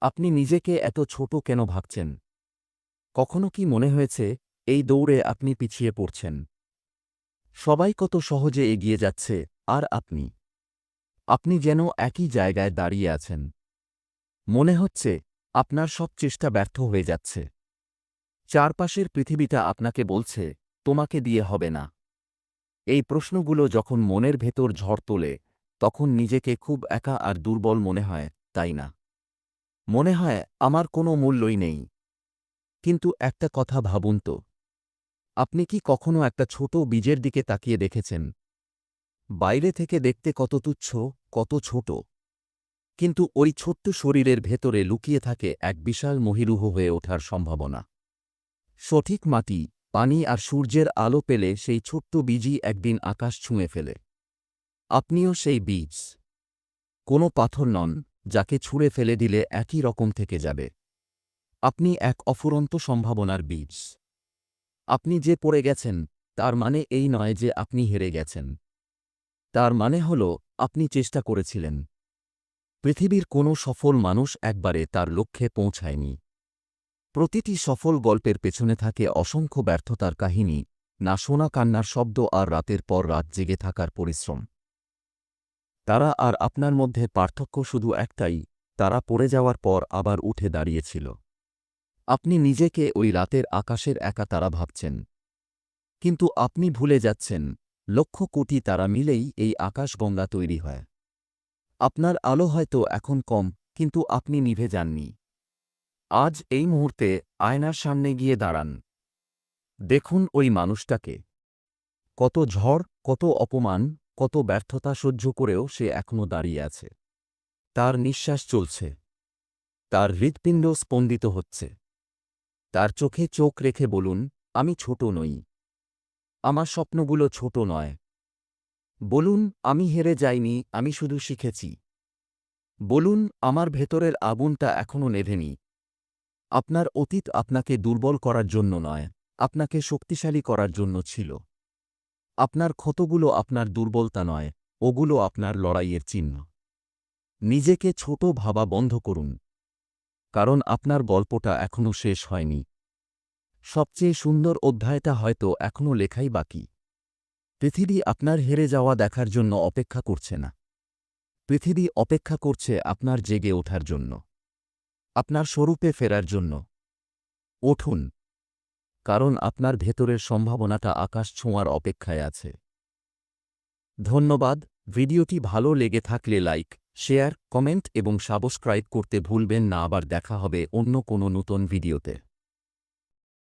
আপনি নিজেকে এত ছোট কেন ভাবছেন? কখনো কি মনে হয়েছে, এই দৌড়ে আপনি পিছিয়ে পড়ছেন? সবাই কত সহজে এগিয়ে যাচ্ছে, আর আপনি? আপনি যেন একই জায়গায় দাঁড়িয়ে আছেন। মনে হচ্ছে, আপনার সব চেষ্টা ব্যর্থ হয়ে যাচ্ছে। চারপাশের পৃথিবীটা আপনাকে বলছে, তোমাকে দিয়ে হবে না। এই প্রশ্নগুলো যখন মনের ভেতর ঝড় তোলে, তখন নিজেকে খুব একা আর দুর্বল মনে হয়, তাই না? মনে হয় আমার কোনো মূল্যই নেই। কিন্তু একটা কথা ভাবুন তো। আপনি কি কখনো একটা ছোট বীজের দিকে তাকিয়ে দেখেছেন? বাইরে থেকে দেখতে কত তুচ্ছ, কত ছোট। কিন্তু ওই ছোট্ট শরীরের ভেতরে লুকিয়ে থাকে এক বিশাল মহিরুহ হয়ে ওঠার সম্ভাবনা। সঠিক মাটি, পানি আর সূর্যের আলো পেলে সেই ছোট্ট বীজই একদিন আকাশ ছুঁয়ে ফেলে। আপনিও সেই বীজ। কোনো পাথর নন। যাকে ছুঁড়ে ফেলে দিলে একই রকম থেকে যাবে। আপনি এক অফুরন্ত সম্ভাবনার বীজ। আপনি যে পড়ে গেছেন, তার মানে এই নয় যে আপনি হেরে গেছেন। তার মানে হল, আপনি চেষ্টা করেছিলেন। পৃথিবীর কোনো সফল মানুষ একবারে তার লক্ষ্যে পৌঁছায়নি। প্রতিটি সফল গল্পের পেছনে থাকে অসংখ্য ব্যর্থতার কাহিনী, না শোনা কান্নার শব্দ আর রাতের পর রাত জেগে থাকার পরিশ্রম। তারা আর আপনার মধ্যে পার্থক্য শুধু একটাই, তারা পড়ে যাওয়ার পর আবার উঠে দাঁড়িয়েছিল। আপনি নিজেকে ওই রাতের আকাশের একা তারা ভাবছেন। কিন্তু আপনি ভুলে যাচ্ছেন, লক্ষ কোটি তারা মিলেই এই আকাশগঙ্গা তৈরি হয়। আপনার আলো হয়তো এখন কম, কিন্তু আপনি নিভে যাননি। আজ এই মুহূর্তে আয়নার সামনে গিয়ে দাঁড়ান। দেখুন ওই মানুষটাকে। কত ঝড়, কত অপমান কত ব্যর্থতা সহ্য করেও সে এখনও দাঁড়িয়ে আছে। তার নিঃশ্বাস চলছে। তার হৃৎপিণ্ড স্পন্দিত হচ্ছে। তার চোখে চোখ রেখে বলুন, আমি ছোট নই। আমার স্বপ্নগুলো ছোট নয়। বলুন, আমি হেরে যাইনি, আমি শুধু শিখেছি। বলুন, আমার ভেতরের আগুনটা এখনও নেভেনি। আপনার অতীত আপনাকে দুর্বল করার জন্য নয়, আপনাকে শক্তিশালী করার জন্য ছিল। আপনার ক্ষতগুলো আপনার দুর্বলতা নয়, ওগুলো আপনার লড়াইয়ের চিহ্ন। নিজেকে ছোট ভাবা বন্ধ করুন। কারণ আপনার গল্পটা এখনও শেষ হয়নি। সবচেয়ে সুন্দর অধ্যায়টা হয়তো এখনও লেখাই বাকি। পৃথিবী আপনার হেরে যাওয়া দেখার জন্য অপেক্ষা করছে না। পৃথিবী অপেক্ষা করছে আপনার জেগে ওঠার জন্য। আপনার স্বরূপে ফেরার জন্য। উঠুন। কারণ আপনার ভেতরের সম্ভাবনাটা আকাশ ছোঁয়ার অপেক্ষায় আছে। ধন্যবাদ, ভিডিওটি ভালো লেগে থাকলে লাইক, শেয়ার, কমেন্ট এবং সাবস্ক্রাইব করতে ভুলবেন না। আবার দেখা হবে অন্য কোনো নতুন ভিডিওতে।